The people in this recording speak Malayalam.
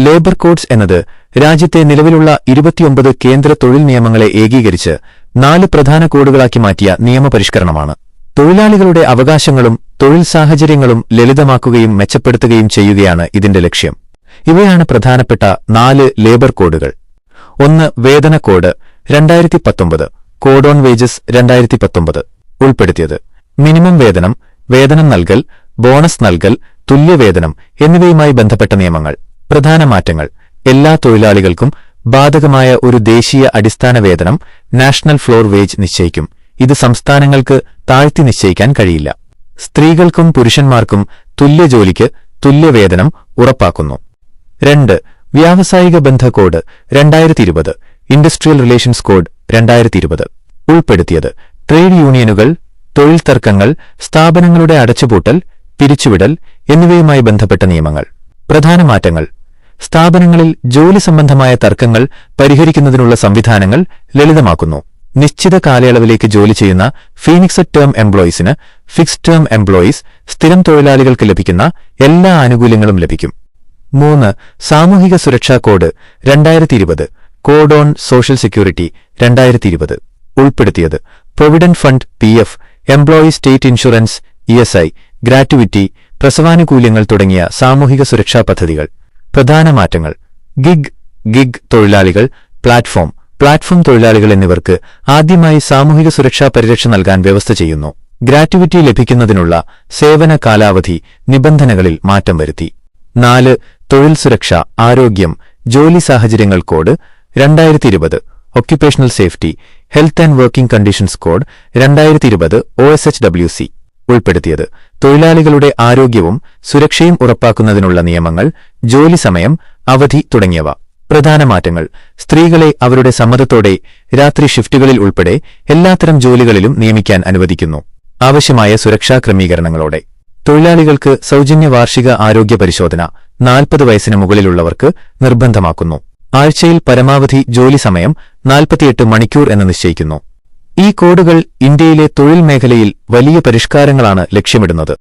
ലേബർ കോഡ്സ് എന്നത് രാജ്യത്തെ നിലവിലുള്ള ഇരുപത്തിയൊമ്പത് കേന്ദ്ര തൊഴിൽ നിയമങ്ങളെ ഏകീകരിച്ച് നാല് പ്രധാന കോഡുകളാക്കി മാറ്റിയ നിയമപരിഷ്കരണമാണ്. തൊഴിലാളികളുടെ അവകാശങ്ങളും തൊഴിൽ സാഹചര്യങ്ങളും ലളിതമാക്കുകയും മെച്ചപ്പെടുത്തുകയും ചെയ്യുകയാണ് ഇതിന്റെ ലക്ഷ്യം. ഇവയാണ് പ്രധാനപ്പെട്ട നാല് ലേബർ കോഡുകൾ. ഒന്ന് വേതന കോഡ് രണ്ടായിരത്തി പത്തൊമ്പത് കോഡ് ഓൺ വേജസ് രണ്ടായിരത്തി പത്തൊമ്പത് ഉൾപ്പെടുത്തിയത്. മിനിമം വേതനം വേതനം നൽകൽ ബോണസ് നൽകൽ തുല്യവേതനം എന്നിവയുമായി ബന്ധപ്പെട്ട നിയമങ്ങൾ. പ്രധാന മാറ്റങ്ങൾ. എല്ലാ തൊഴിലാളികൾക്കും ബാധകമായ ഒരു ദേശീയ അടിസ്ഥാന വേതനം നാഷണൽ ഫ്ലോർ വേജ് നിശ്ചയിക്കും. ഇത് സംസ്ഥാനങ്ങൾക്ക് താഴ്ത്തി നിശ്ചയിക്കാൻ കഴിയില്ല. സ്ത്രീകൾക്കും പുരുഷന്മാർക്കും തുല്യ ജോലിക്ക് തുല്യവേതനം ഉറപ്പാക്കുന്നു. രണ്ട് വ്യാവസായിക ബന്ധ കോഡ് രണ്ടായിരത്തി ഇരുപത് ഇൻഡസ്ട്രിയൽ റിലേഷൻസ് കോഡ് രണ്ടായിരത്തി ഇരുപത് ഉൾപ്പെടുത്തിയത് ട്രേഡ് യൂണിയനുകൾ തൊഴിൽ തർക്കങ്ങൾ സ്ഥാപനങ്ങളുടെ അടച്ചുപൂട്ടൽ പിരിച്ചുവിടൽ എന്നിവയുമായി ബന്ധപ്പെട്ട നിയമങ്ങൾ. പ്രധാന മാറ്റങ്ങൾ. സ്ഥാപനങ്ങളിൽ ജോലി സംബന്ധമായ തർക്കങ്ങൾ പരിഹരിക്കുന്നതിനുള്ള സംവിധാനങ്ങൾ ലളിതമാക്കുന്നു. നിശ്ചിത കാലയളവിലേക്ക് ജോലി ചെയ്യുന്ന ഫീനിക്സഡ് ടേം എംപ്ലോയീസിന് ഫിക്സ്ഡ് ടേം എംപ്ലോയീസ് സ്ഥിരം തൊഴിലാളികൾക്ക് ലഭിക്കുന്ന എല്ലാ ആനുകൂല്യങ്ങളും ലഭിക്കും. മൂന്ന് സാമൂഹിക സുരക്ഷാ കോഡ് രണ്ടായിരത്തി ഇരുപത് കോഡ് ഓൺ സോഷ്യൽ സെക്യൂരിറ്റി രണ്ടായിരത്തി ഇരുപത് ഉൾപ്പെടുത്തിയത് provident fund P F employee state insurance E S I gratuity പ്രസവാനുകൂല്യങ്ങൾ തുടങ്ങിയ സാമൂഹിക സുരക്ഷാ പദ്ധതികൾ. പ്രധാന മാറ്റങ്ങൾ. ഗിഗ് ഗിഗ് തൊഴിലാളികൾ പ്ലാറ്റ്ഫോം. പ്ലാറ്റ്ഫോം തൊഴിലാളികൾ എന്നിവർക്ക് ആദ്യമായി സാമൂഹിക സുരക്ഷാ പരിരക്ഷ നൽകാൻ വ്യവസ്ഥ ചെയ്യുന്നു. ഗ്രാറ്റുവിറ്റി ലഭിക്കുന്നതിനുള്ള സേവന കാലാവധി നിബന്ധനകളിൽ മാറ്റം വരുത്തി. നാല് തൊഴിൽ സുരക്ഷ ആരോഗ്യം ജോലി സാഹചര്യങ്ങൾ കോഡ് രണ്ടായിരത്തി ഇരുപത് occupational safety health and working conditions code രണ്ടായിരത്തി ഇരുപത് O S H W C ഉൾപ്പെടുത്തിയത്. തൊഴിലാളികളുടെ ആരോഗ്യവും സുരക്ഷയും ഉറപ്പാക്കുന്നതിനുള്ള നിയമങ്ങൾ ജോലി സമയം അവധി തുടങ്ങിയവ. പ്രധാന മാറ്റങ്ങൾ. സ്ത്രീകളെ അവരുടെ സമ്മതത്തോടെ രാത്രി ഷിഫ്റ്റുകളിൽ ഉൾപ്പെടെ എല്ലാത്തരം ജോലികളിലും നിയമിക്കാൻ അനുവദിക്കുന്നു. ആവശ്യമായ സുരക്ഷാ ക്രമീകരണങ്ങളോടെ. തൊഴിലാളികൾക്ക് സൗജന്യ വാർഷിക ആരോഗ്യ പരിശോധന നാൽപ്പത് വയസ്സിന് മുകളിലുള്ളവർക്ക് നിർബന്ധമാക്കുന്നു. ആഴ്ചയിൽ പരമാവധി ജോലി സമയം നാൽപ്പത്തിയെട്ട് മണിക്കൂർ എന്ന് നിശ്ചയിക്കുന്നു. ഈ കോഡുകൾ ഇന്ത്യയിലെ തൊഴിൽ മേഖലയിൽ വലിയ പരിഷ്കാരങ്ങളാണ് ലക്ഷ്യമിടുന്നത്.